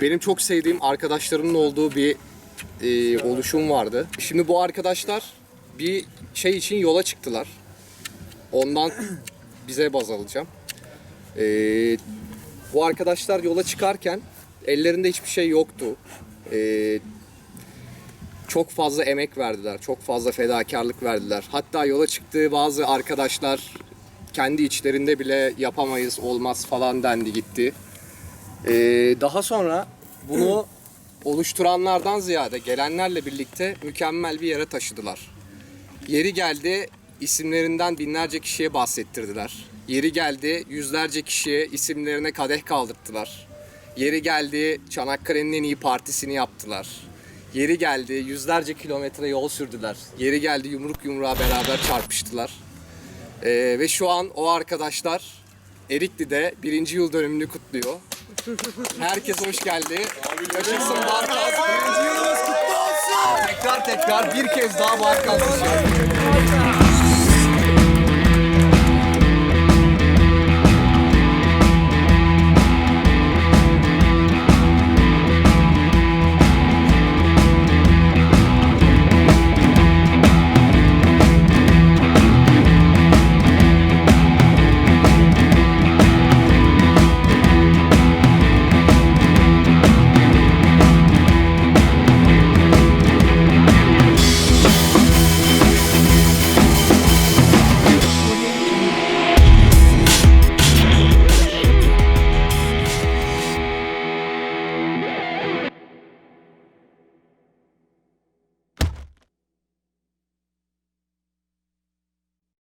benim çok sevdiğim arkadaşlarımın olduğu bir e, oluşum vardı. Şimdi bu arkadaşlar bir şey için yola çıktılar. Ondan bize baz alacağım. E, bu arkadaşlar yola çıkarken ellerinde hiçbir şey yoktu. E, çok fazla emek verdiler, çok fazla fedakarlık verdiler. Hatta yola çıktığı bazı arkadaşlar kendi içlerinde bile yapamayız, olmaz falan dendi gitti. Ee, daha sonra bunu oluşturanlardan ziyade gelenlerle birlikte mükemmel bir yere taşıdılar. Yeri geldi isimlerinden binlerce kişiye bahsettirdiler. Yeri geldi yüzlerce kişiye isimlerine kadeh kaldırttılar. Yeri geldi Çanakkale'nin en iyi partisini yaptılar. Yeri geldi yüzlerce kilometre yol sürdüler. Yeri geldi yumruk yumruğa beraber çarpıştılar. Ee, ve şu an o arkadaşlar Erikli'de birinci yıl dönümünü kutluyor. Herkes hoş geldi. Yaşasın Barkas. Birinci yılımız kutlu olsun. Tekrar tekrar bir kez daha Barkas.